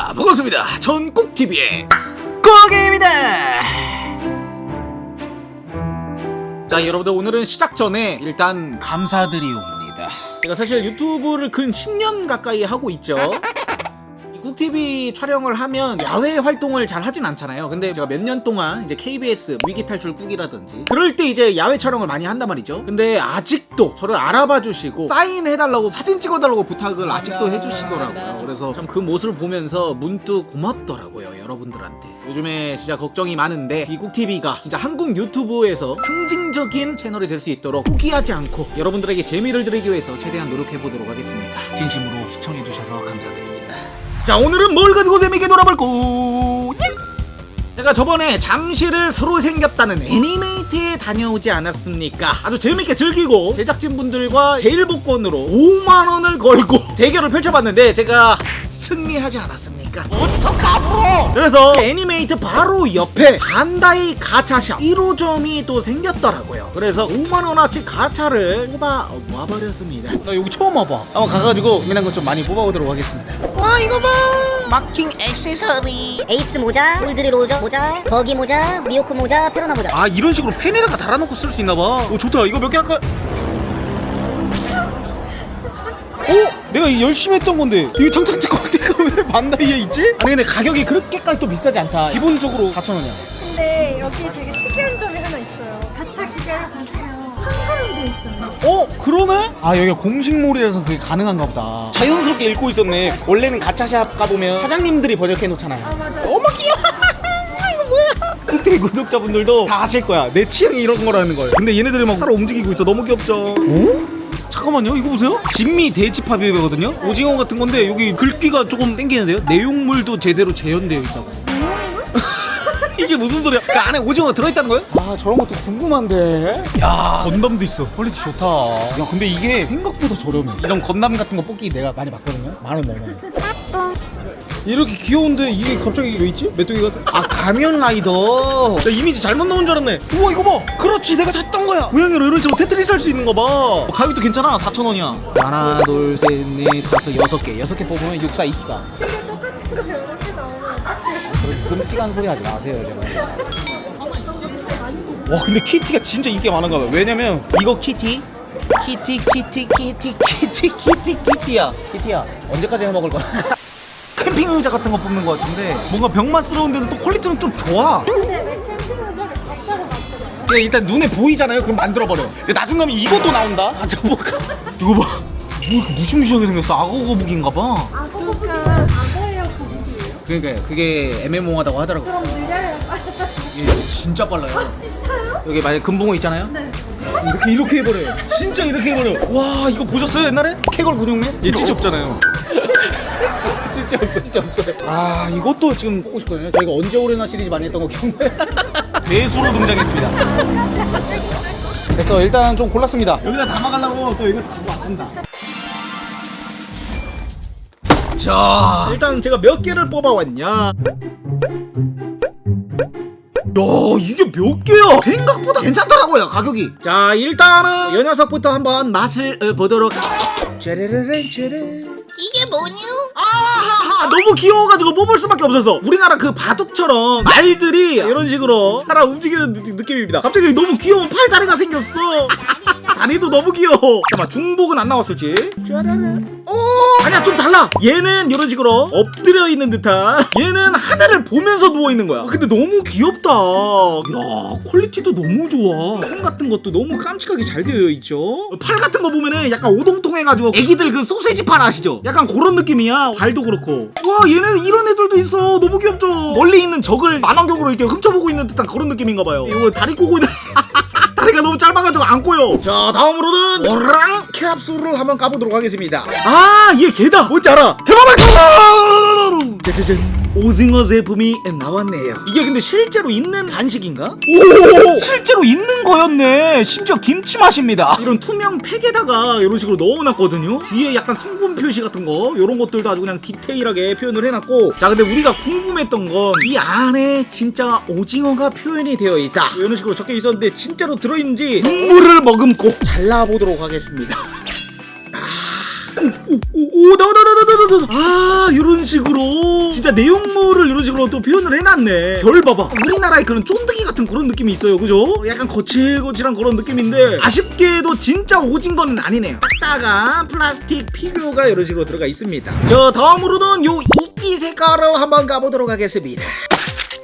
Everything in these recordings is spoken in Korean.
자, 반갑습니다. 전국TV의 고개입니다. 자, 여러분들 오늘은 시작 전에 일단 감사드리옵니다. 제가 사실 유튜브를 근 10년 가까이 하고 있죠. 이 국TV 촬영을 하면 야외 활동을 잘 하진 않잖아요. 근데 제가 몇 년 동안 이제 KBS 위기 탈출 꾹이라든지 그럴 때 이제 야외 촬영을 많이 한단 말이죠. 근데 아직도 저를 알아봐 주시고 사인해달라고 사진 찍어달라고 부탁을 아직도 해주시더라고요. 그래서 참 그 모습을 보면서 문득 고맙더라고요. 여러분들한테. 요즘에 진짜 걱정이 많은데 이국TV가 진짜 한국 유튜브에서 상징적인 채널이 될 수 있도록 포기하지 않고 여러분들에게 재미를 드리기 위해서 최대한 노력해 보도록 하겠습니다. 진심으로 시청해 주셔서 감사드립니다. 자 오늘은 뭘 가지고 재미있게 놀아볼고 제가 저번에 잠실을 새로 생겼다는 애니메이트에 다녀오지 않았습니까? 아주 재밌게 즐기고 제작진분들과 제일 복권으로 5만원을 걸고 대결을 펼쳐봤는데 제가 승리하지 않았습니까? 어디서 가불어! 그래서 애니메이트 바로 옆에 반다이 가차샵 1호점이 또 생겼더라고요. 그래서 5만원어치 가차를 뽑아 모아버렸습니다. 나 여기 처음 와봐. 한번 가가지고 미난 것좀 많이 뽑아보도록 하겠습니다. 와 이거 봐! 마킹 액세서리 에이스 모자, 울드리 로저 모자, 버기 모자, 미호크 모자, 페로나 모자. 아 이런 식으로 펜에다가 달아놓고 쓸 수 있나봐 오 좋다 이거 몇 개 할까? 어? 내가 열심히 했던 건데 이거 탕탕 찍고 내가 왜 만나이에 있지? 아니 근데 가격이 그렇게까지 또 비싸지 않다 기본적으로 4,000원이야 근데 여기 되게 특이한 점이 하나 있어요. 가차 기계를 보시면 한글로 돼 있어요. 어? 그러네? 아 여기가 공식몰이라서 그게 가능한가 보다 자연스럽게 읽고 있었네 원래는 가차샵 가보면 사장님들이 번역해 놓잖아요 아 맞아요. 너무 귀여워 이거 뭐야 그때 구독자분들도 다 아실 거야 내 취향이 이런 거라는 걸 근데 얘네들이 막 따로 움직이고 있어 너무 귀엽죠 어? 잠깐만요 이거 보세요. 진미 대지파비거든요. 오징어 같은 건데 여기 글귀가 조금 땡기는데요. 내용물도 제대로 재현되어 있다고. 이게 무슨 소리야? 그 안에 오징어가 들어있다는 거예요? 아 저런 것도 궁금한데. 야. 건담도 있어. 퀄리티 좋다. 야 근데 이게 생각보다 저렴해. 이런 건담 같은 거 뽑기 내가 많이 봤거든요. 만원 넘어요 이렇게 귀여운데 이게 갑자기 왜 있지? 메뚜기가 아? 가면 라이더. 나 이미지 잘못 넣은 줄 알았네. 우와 이거 봐. 그렇지 내가 찾던 거야. 고양이로 이런 식으로 테트리스 할 수 있는 거봐. 어, 가격도 괜찮아? 4,000원이야. 하나 둘셋넷 다섯 여섯 개. 여섯 개 뽑으면 6, 4, 24 이게 똑같은 거 여러 개 나오면. 끔찍한 소리 하지 마세요 제발 와 근데 키티가 진짜 인기가 많은가 봐요. 왜냐면 이거 키티? 키티 키티 키티 키티 키티 키티야. 키티야 언제까지 해먹을 거야 캠핑 의자 같은 거 뽑는 거 같은데 뭔가 병맛스러운데도 또 퀄리티는 좀 좋아 근데 왜 캠핑 의자를 가차로 만들어요? 그냥 일단 눈에 보이잖아요 그럼 만들어버려 근데 나중 가면 이것도 나온다 아 저거 봐 이거 봐 뭐 이렇게 무시무시하게 생겼어 악어 거북인가 봐 악어 거북이는 악어예요 거북이에요? 그러니까 그게 애매모호하다고 하더라고 그럼 느려요. 이게 진짜 빨라요 아 진짜요? 여기 만약에 금붕어 있잖아요 네. 이렇게 이렇게 해버려요. 진짜 이렇게 해버려. 와 이거 보셨어요 옛날에? 캐걸 근육맨? 얘 진짜 없잖아요. 진짜 없어, 진짜 없어요. 아 이것도 지금 뽑고 싶거든요. 저희가 언제 오래나 시리즈 많이 했던 거 기억나요? 대수로 등장했습니다. 그래서 일단 좀 골랐습니다. 여기다 담아가려고 또 이것도 갖고 왔습니다. 자 일단 제가 몇 개를 뽑아왔냐 야 이게 몇 개야 생각보다 괜찮더라고요 가격이 자 일단은 이 녀석부터 한번 맛을 어, 보도록 짜라라란 짜라 이게 뭐뉴? 아하하. 너무 귀여워가지고 뽑을 수밖에 없었어 우리나라 그 바둑처럼 말들이 이런 식으로 살아 움직이는 느- 느낌입니다. 갑자기 너무 귀여운 팔다리가 생겼어 다리도 너무 귀여워. 잠깐만 중복은 안 나왔을지. 짜라란 오 아니야 좀 달라. 얘는 이런 식으로 엎드려 있는 듯한. 얘는 하늘을 보면서 누워 있는 거야. 근데 너무 귀엽다. 야 퀄리티도 너무 좋아. 손 같은 것도 너무 깜찍하게 잘 되어 있죠? 팔 같은 거 보면은 약간 오동통해가지고 애기들 그 소세지 팔 아시죠? 약간 그런 느낌이야. 발도 그렇고. 와 얘는 이런 애들도 있어. 너무 귀엽죠? 멀리 있는 적을 만원경으로 이렇게 훔쳐보고 있는 듯한 그런 느낌인가 봐요. 이거 다리 꼬고 있는 다리가 너무 짧아가지고 안 꼬여. 자, 다음으로는 오랑 캡슐을 한번 까보도록 하겠습니다. 아, 얘 개다. 뭔지 알아? 대박을 짜자잔. 오징어 제품이 나왔네요. 이게 근데 실제로 있는 간식인가? 오, 실제로 있는 거였네. 심지어 김치 맛입니다. 이런 투명 팩에다가 이런 식으로 넣어놨거든요. 뒤에 약간 성분 표시 같은 거, 이런 것들도 아주 그냥 디테일하게 표현을 해놨고. 자, 근데 우리가 궁금했던 건 이 안에 진짜 오징어가 표현이 되어 있다. 이런 식으로 적혀 있었는데 진짜로 들어있는지 국물을 머금고 잘라보도록 하겠습니다. 오, 오, 오, 나와, 나와, 나와, 나와, 나와. 아, 이런 식으로. 진짜 내용물을 이런 식으로 또 표현을 해놨네 별 봐봐 우리나라의 그런 쫀득이 같은 그런 느낌이 있어요 그죠? 약간 거칠거칠한 그런 느낌인데 아쉽게도 진짜 오진 거는 아니네요 딱딱한 플라스틱 피규어가 이런 식으로 들어가 있습니다 저 다음으로는 요 이끼 색깔을 한번 가보도록 하겠습니다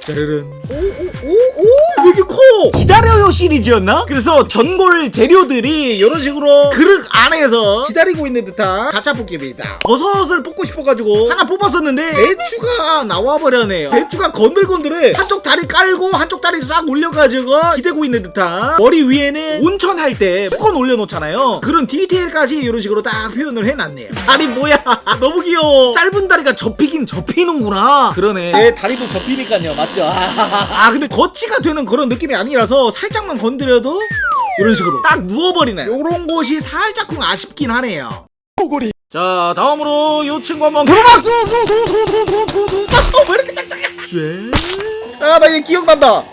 짜르른 오오오오 왜 이렇게 커? 기다려요 시리즈였나? 그래서 전골 재료들이 이런 식으로 그릇 안에서 기다리고 있는 듯한 가짜 뽑기입니다. 버섯을 뽑고 싶어가지고 하나 뽑았었는데 배추가 나와버려네요. 배추가 건들건들해 한쪽 다리 깔고 한쪽 다리 싹 올려가지고 기대고 있는 듯한 머리 위에는 온천 할 때 수건 올려놓잖아요. 그런 디테일까지 이런 식으로 딱 표현을 해놨네요. 다리 뭐야. 너무 귀여워. 짧은 다리가 접히긴 접히는구나. 그러네. 내 다리도 접히니까요. 맞죠 아 근데 거치가 되는 그런 느낌이 아니라서 살짝만 건드려도 이런 식으로 딱 누워버리네 요런 곳이 살짝쿵 아쉽긴 하네요. 꼬골이. 자 다음으로 요 친구 한번 두두두두두두두 왜 이렇게 딱딱해 아나 이거 기억난다.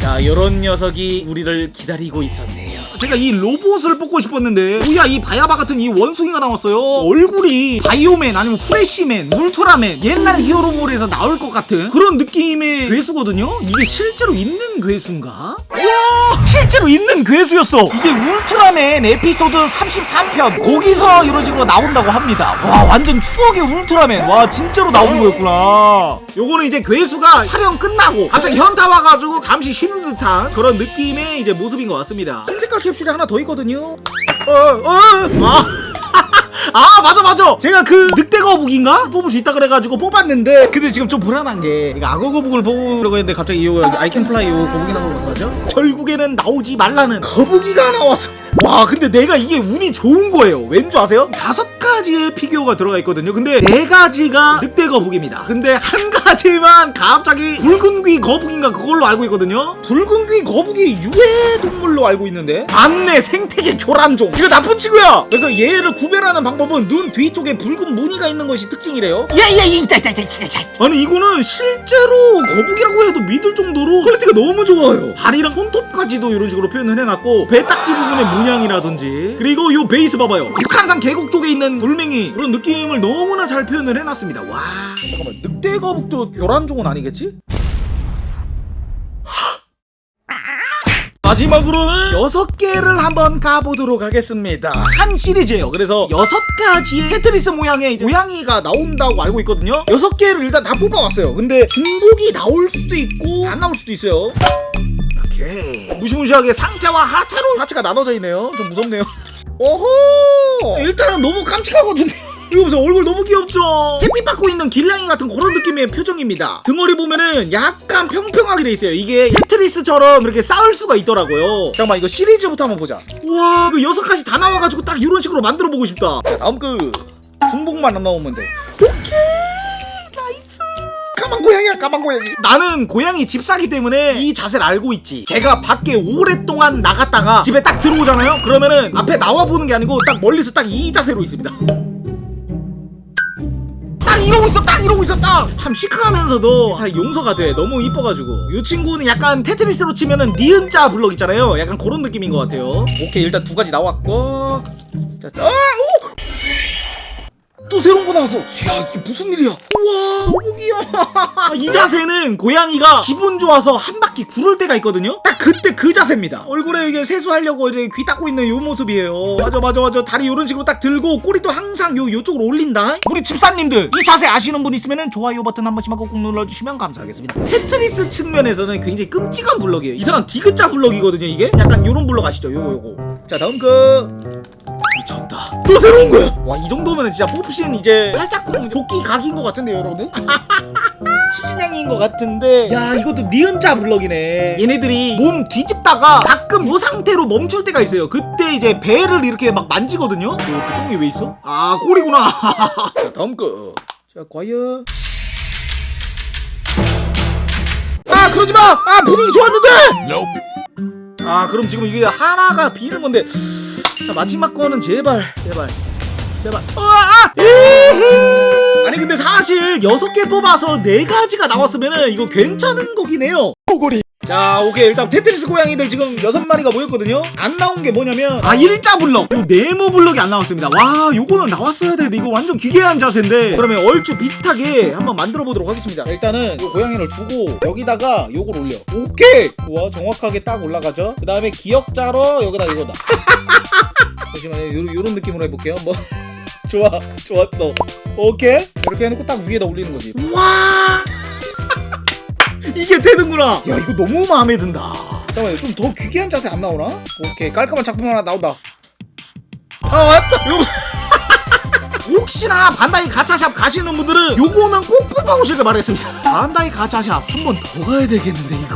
자 요런 녀석이 우리를 기다리고 있었네요 제가 이 로봇을 뽑고 싶었는데 뭐야 이 바야바 같은 이 원숭이가 나왔어요. 얼굴이 바이오맨 아니면 프레쉬맨 울트라맨 옛날 히어로물에서 나올 것 같은 그런 느낌의 괴수거든요? 이게 실제로 있는 괴수인가? 와! 실제로 있는 괴수였어! 이게 울트라맨 에피소드 33편. 거기서 이런 식으로 나온다고 합니다. 와 완전 추억의 울트라맨. 와 진짜로 나오는 거였구나. 요거는 이제 괴수가 촬영 끝나고 갑자기 현타 와가지고 잠시 쉬는 듯한 그런 느낌의 이제 모습인 것 같습니다. 흰 색깔 캡 슐이 하나 더 있거든요. 어 어 아. 아 맞아 맞아. 제가 그 늑대 거북인가? 뽑을 수 있다 그래가지고 뽑았는데 근데 지금 좀 불안한 게 이거 악어 거북을 뽑으려고 했는데 갑자기 이 아이캔 플라이 요 거북이 나오는 거죠 결국에는 나오지 말라는 거북이가 나왔어 와 근데 내가 이게 운이 좋은 거예요. 왠줄 아세요? 다섯 가지의 피규어가 들어가 있거든요. 근데 네 가지가 늑대 거북입니다. 근데 한 가지만 갑자기 붉은 귀 거북인가 그걸로 알고 있거든요. 붉은 귀 거북이 유해 동물로 알고 있는데? 맞네 생태계 교란종. 이거 나쁜 친구야 그래서 얘를 구별하는 방법은 눈 뒤쪽에 붉은 무늬가 있는 것이 특징이래요. 아니 이거는 실제로 거북이라고 해도 믿을 정도로 퀄리티가 너무 좋아요. 다리랑 손톱까지도 이런 식으로 표현을 해놨고 배딱지 부분의 문양이라든지 그리고 요 베이스 봐봐요 북한산 계곡 쪽에 있는 돌멩이 그런 느낌을 너무나 잘 표현을 해놨습니다 와 잠깐만 늑대 거북도 교란종은 아니겠지? 마지막으로는 여섯 개를 한번 가보도록 하겠습니다. 한 시리즈예요. 그래서 여섯 가지의 테트리스 모양의 고양이가 나온다고 알고 있거든요. 여섯 개를 일단 다 뽑아왔어요. 근데 중복이 나올 수도 있고 안 나올 수도 있어요. 이렇게 무시무시하게 상체와 하체로 하체가 나눠져 있네요. 좀 무섭네요. 오호! 일단은 너무 깜찍하거든요. 이거 보세요. 얼굴 너무 귀엽죠? 햇빛 받고 있는 길냥이 같은 그런 느낌의 표정입니다. 등어리 보면은 약간 평평하게 돼 있어요. 이게 테트리스처럼 이렇게 쌓을 수가 있더라고요. 잠깐만 이거 시리즈부터 한번 보자. 와 이거 여섯 가지 다 나와가지고 딱 이런 식으로 만들어 보고 싶다. 자 다음 그 중복만 안 나오면 돼. 오케이 까만 고양이야 까만 고양이. 나는 고양이 집사기 때문에 이 자세를 알고 있지. 제가 밖에 오랫동안 나갔다가 집에 딱 들어오잖아요? 그러면은 앞에 나와 보는 게 아니고 딱 멀리서 딱 이 자세로 있습니다. 딱 이러고 있어 딱 이러고 있어 딱참 시크하면서도 다 용서가 돼. 너무 이뻐가지고. 이 친구는 약간 테트리스로 치면은 니은자 블럭 있잖아요? 약간 그런 느낌인 것 같아요. 오케이 일단 두 가지 나왔고. 자, 아, 오! 또 새로운 거 나왔어. 이야 이게 무슨 일이야? 우와 귀여워 이 자세는 고양이가 기분 좋아서 한 바퀴 구를 때가 있거든요. 딱 그때 그 자세입니다. 얼굴에 이게 세수하려고 이제 귀 닦고 있는 요 모습이에요. 맞아 맞아 맞아. 다리 이런 식으로 딱 들고 꼬리도 항상 요 요쪽으로 올린다. 우리 집사님들 이 자세 아시는 분 있으면은 좋아요 버튼 한 번씩만 꼭 눌러주시면 감사하겠습니다. 테트리스 측면에서는 굉장히 끔찍한 블럭이에요. 이상한 디귿자 블럭이거든요 이게. 약간 요런 블럭 아시죠? 요거 요거. 자 다음 거 미쳤다. 또 새로운 거야. 와 이 정도면 진짜 뽑신 이제 살짝 도끼 각인 것 같은데요, 여러분들? 치진양인 것 같은데. 야 이것도 니은자 블럭이네. 얘네들이 몸 뒤집다가 가끔 이 상태로 멈출 때가 있어요. 그때 이제 배를 이렇게 막 만지거든요. 어, 그 똥이 왜 있어? 아 꼬리구나. 자 다음 거. 자 과연. 아 그러지 마. 아 분위기 좋았는데. 아 그럼 지금 이게 하나가 비는 건데. 자 마지막 거는 제발 제발 제발 어, 아! 에헤이. 아니 근데 사실 여섯 개 뽑아서 네 가지가 나왔으면은 이거 괜찮은 거긴 해요 꼬골이 자 오케이. 일단 테트리스 고양이들 지금 여섯 마리가 모였거든요. 안 나온 게 뭐냐면 아 일자 블럭. 요 네모 블럭이 안 나왔습니다. 와 요거는 나왔어야 되는데 이거 완전 기괴한 자세인데. 그러면 얼추 비슷하게 한번 만들어 보도록 하겠습니다. 일단은 요 고양이를 두고 여기다가 요걸 올려. 오케이! 좋아. 정확하게 딱 올라가죠? 그 다음에 기억자로 여기다 이거다. 잠시만요. 요, 요런 느낌으로 해볼게요 뭐 좋아. 좋았어. 오케이? 이렇게 해놓고 딱 위에다 올리는 거지. 와 이게 되는구나. 야 이거 너무 마음에 든다. 잠깐만 좀더 귀기한 자세 안 나오나? 오케이 깔끔한 작품 하나 나온다. 아 왔다. 요거 혹시나 반다이 가차샵 가시는 분들은 요거는 꼭 뽑아오시길 바라겠습니다. 반다이 가차샵 한 번 더 가야 되겠는데 이거?